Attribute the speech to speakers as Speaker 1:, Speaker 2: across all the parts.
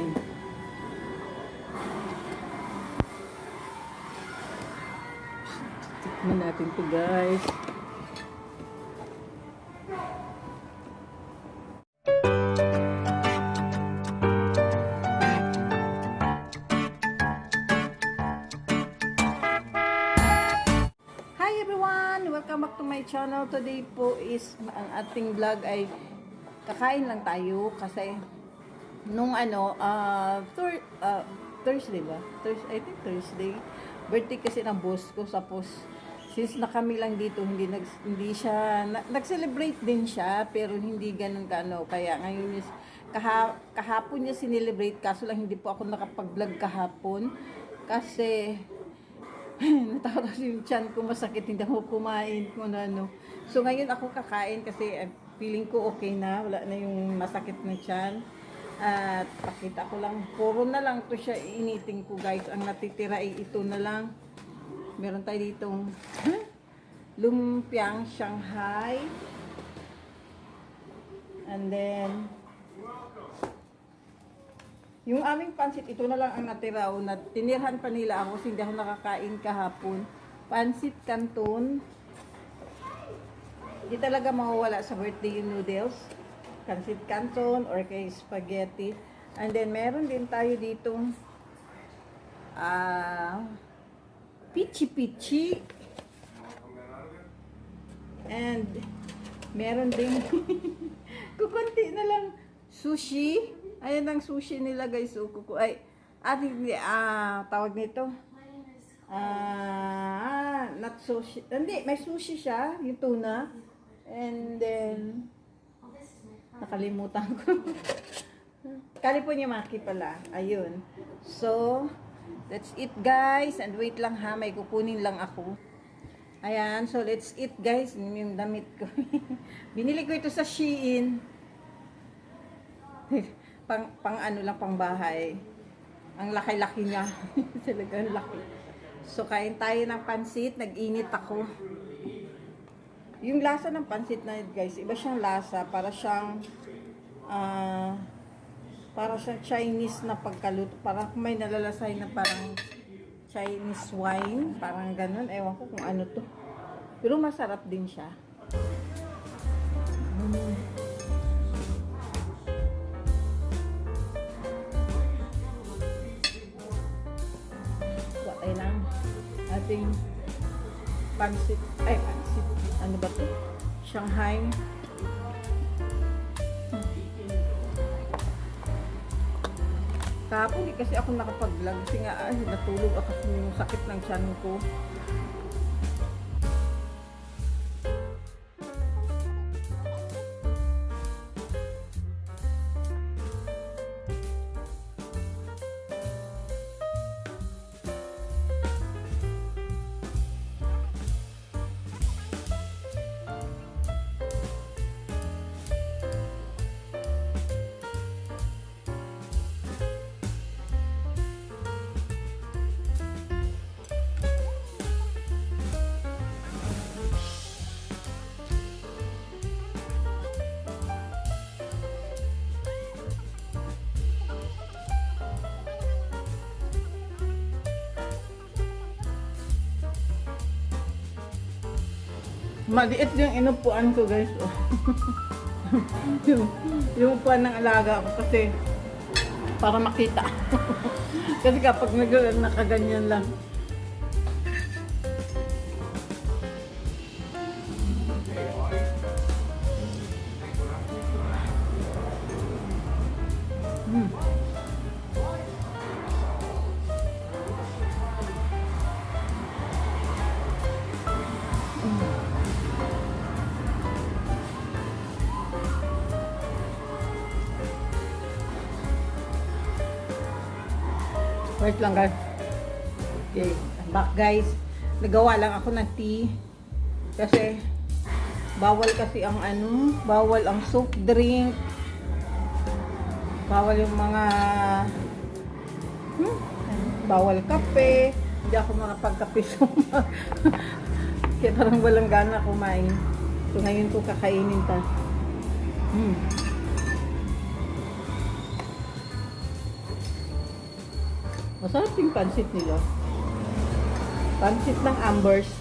Speaker 1: natin. Tikman natin to guys. Hi everyone! Welcome back to my channel. Today po is ang ating vlog ay kakain lang tayo kasi nung ano, uh, thir- uh, Thursday ba? Thursday, I think Thursday. Birthday kasi ng boss ko. Tapos, since na kami lang dito, hindi, nag, hindi siya, na, nag-celebrate din siya, pero hindi ganun ka ano. Kaya ngayon is, kaha, kahapon niya sinelebrate, kaso lang hindi po ako nakapag-vlog kahapon. Kasi, natakot kasi yung chan ko masakit, hindi ako kumain ano, ano. So ngayon ako kakain kasi eh, feeling ko okay na, wala na yung masakit na chan. At pakita ko lang, puro na lang to siya initing ko guys. Ang natitira ay ito na lang. Meron tayo ditong lumpiang Shanghai. And then, yung aming pansit, ito na lang ang natira. O, na, tinirhan pa nila ako kasi hindi ako nakakain kahapon. Pansit canton. Hindi talaga mawawala sa birthday yung noodles. Pansit canton or kay spaghetti. And then, meron din tayo ditong ah pichi-pichi. And meron din kukunti na lang sushi. Ayan ang sushi nila guys. So, kuku ay, at ah, tawag nito. Ah, not sushi. Hindi, may sushi siya, yung tuna. And then, nakalimutan ko. California Maki pala. Ayun. So, that's it guys. And wait lang ha, may kukunin lang ako. Ayan, so let's eat guys. Yun Yung damit ko. Binili ko ito sa Shein. pang, pang ano lang, pang bahay. Ang laki-laki niya. Talagang laki. So, kain tayo ng pansit. Nag-init ako. Yung lasa ng pansit na yun, guys, iba siyang lasa. Para siyang, ah, para siyang Chinese na pagkaluto. Parang may nalalasay na parang Chinese wine. Parang ganun. Ewan ko kung ano to. Pero masarap din siya. Mm. Watay lang. Ating pansit. Ay, pansit. Ano ba to? Shanghai. Kahapon di kasi ako nakapag-vlog kasi nga ay, natulog ako sa yung sakit ng tiyan ko. Maliit yung inupuan ko guys. Oh. yung, yung upuan ng alaga ko kasi para makita. kasi kapag nag nakaganyan lang. Wait lang guys. Okay, I'm back guys. Nagawa lang ako ng tea. Kasi bawal kasi ang ano, bawal ang soft drink. Bawal yung mga hmm, bawal kape. Hindi ako makapagkape so Kaya parang walang gana kumain. So ngayon ko kakainin ta. Hmm. Masarap yung pansit nila. Pansit ng Ambers.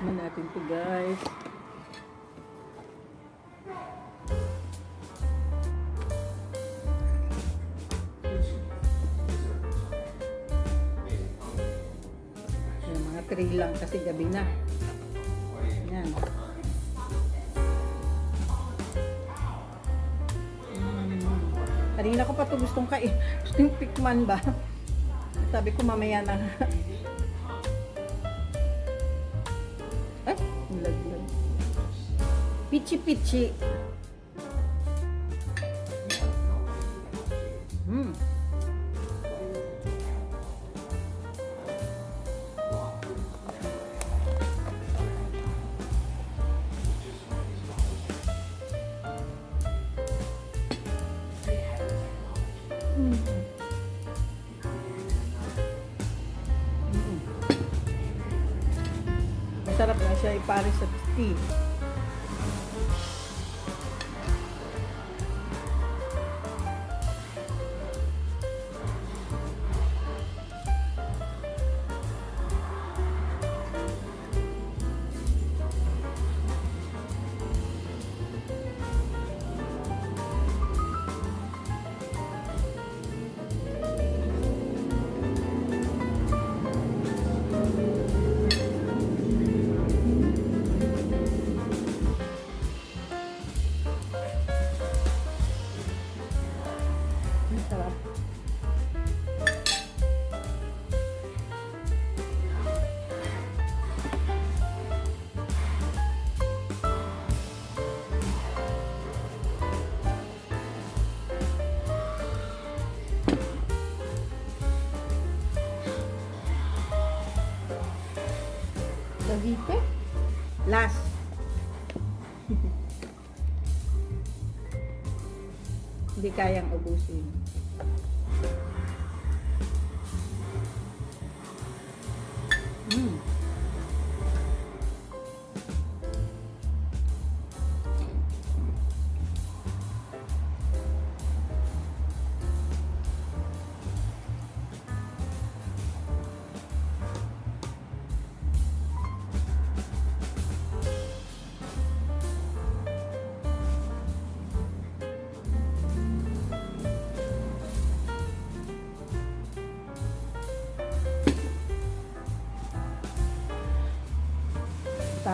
Speaker 1: Tikman natin to guys. Yung mga 3 lang kasi gabi na. Yan. Mm. Kanina ko pa ito gustong kain. Gustong tikman ba? Sabi ko mamaya na. Pichi-pichi. Mm. Masarap na siya ipare sa tea. Masarap. Cavite? Last. Hindi kayang ubusin. Mm.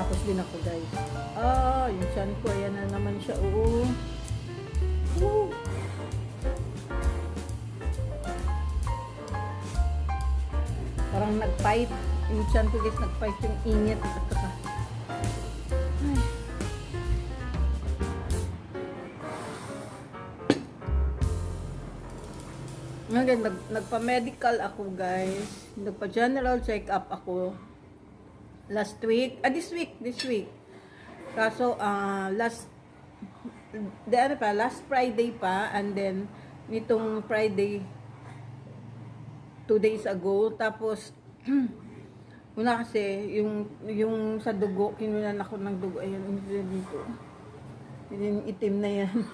Speaker 1: Tapos din ako guys. Ah, yung chan ko, ayan na naman siya. Oo. Woo. Parang nag-fight. Yung chan ko guys, nag-fight yung init. At saka, ay. Ngayon, nag, nagpa-medical ako guys. Nagpa-general check-up ako last week, ah, this week, this week. Kaso, ah, last, the ano pa, last Friday pa, and then, nitong Friday, two days ago, tapos, una kasi, yung, yung sa dugo, kinunan ako ng dugo, ayan, yung dito. Yung itim na yan.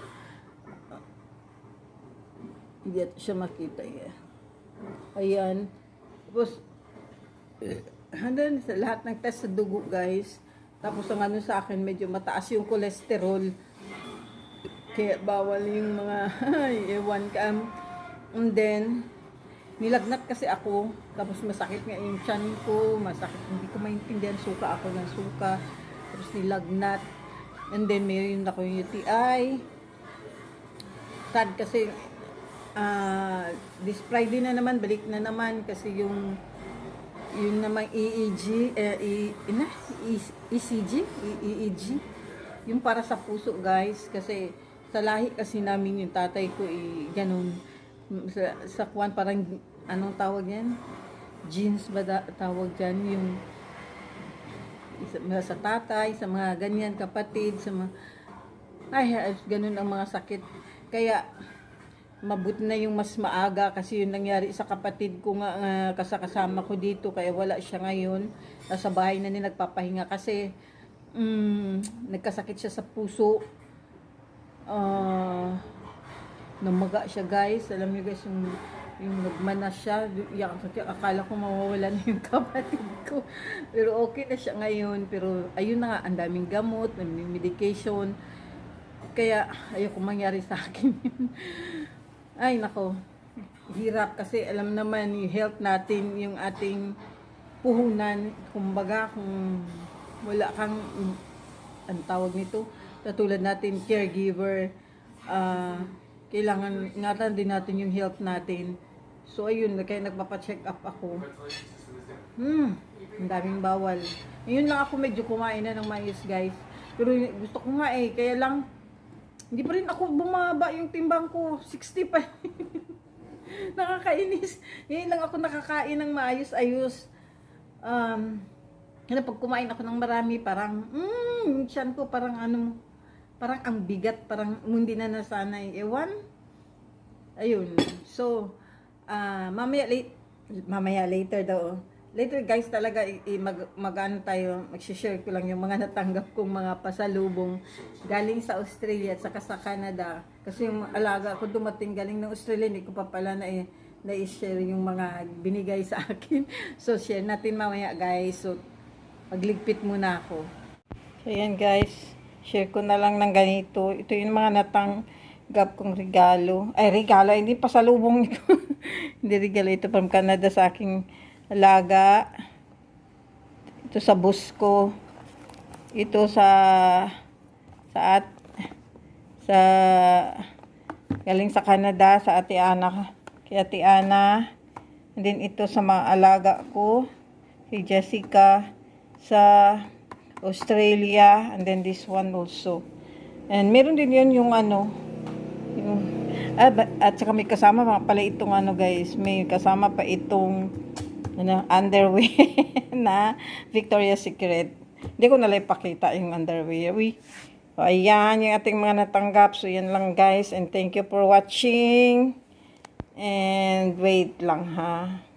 Speaker 1: Hindi siya makita yan. Ayan. Tapos, hanggang sa lahat ng test sa dugo, guys. Tapos ang ano sa akin, medyo mataas yung cholesterol. Kaya bawal yung mga, ewan ka. And then, nilagnat kasi ako. Tapos masakit nga yung tiyan ko. Masakit, hindi ko maintindihan. Suka ako ng suka. Tapos nilagnat. And then, mayroon ako yung UTI. Sad kasi, ah, this Friday na naman, balik na naman kasi yung yun namang EEG, eh, E, ina, E- ECG, E- EEG. Yung para sa puso, guys. Kasi sa lahi kasi namin yung tatay ko, eh, ganun. Sa, sa kwan, parang, anong tawag yan? Genes ba da, tawag dyan? Yung sa, sa tatay, sa mga ganyan kapatid, sa mga ay, ganun ang mga sakit. Kaya mabuti na yung mas maaga kasi yun nangyari sa kapatid ko nga uh, kasakasama ko dito kaya wala siya ngayon. Nasa bahay na niya nagpapahinga kasi mm, nagkasakit siya sa puso. Ah, namaga siya guys. Alam niyo guys yung yung nagmanas siya, yung, akala ko mawawala na yung kapatid ko. Pero okay na siya ngayon. Pero ayun na nga, ang daming gamot, may medication. Kaya ayoko mangyari sa akin. Ay nako, hirap kasi alam naman yung health natin, yung ating puhunan. Kumbaga kung wala kang, ang tawag nito, katulad natin caregiver, ah, kailangan ingatan din natin yung health natin. So ayun, kaya nagpapacheck up ako. Hmm, ang daming bawal. Ngayon lang ako medyo kumain na ng mais, guys. Pero gusto ko nga eh, kaya lang, hindi pa rin ako bumaba yung timbang ko. 60 pa. Nakakainis. Ngayon lang ako nakakain ng maayos-ayos. Um, ano, pag kumain ako ng marami, parang, mm, yung tiyan ko parang ano, parang ang bigat, parang hindi na nasanay. Ewan. Ayun. So, ah mamaya, late, mamaya later daw. Later guys talaga i- i- mag, tayo, mag-share ko lang yung mga natanggap kong mga pasalubong galing sa Australia at saka sa Canada. Kasi yung alaga ko dumating galing ng Australia, hindi ko pa pala na, na-share yung mga binigay sa akin. So share natin mamaya guys. So magligpit muna ako. So yan guys, share ko na lang ng ganito. Ito yung mga natanggap kong regalo. Ay regalo, hindi pasalubong ito. hindi regalo ito from Canada sa aking alaga. Ito sa bus ko. Ito sa sa at sa galing sa Canada sa Ate Ana kay Ate Ana. And then ito sa mga alaga ko si Jessica sa Australia and then this one also. And meron din yun yung ano yung ah, ba- at saka may kasama pa pala itong ano guys, may kasama pa itong ano, underwear na Victoria's Secret. Hindi ko nalang ipakita yung underwear. Uy. So, ayan yung ating mga natanggap. So, yan lang guys. And thank you for watching. And wait lang ha.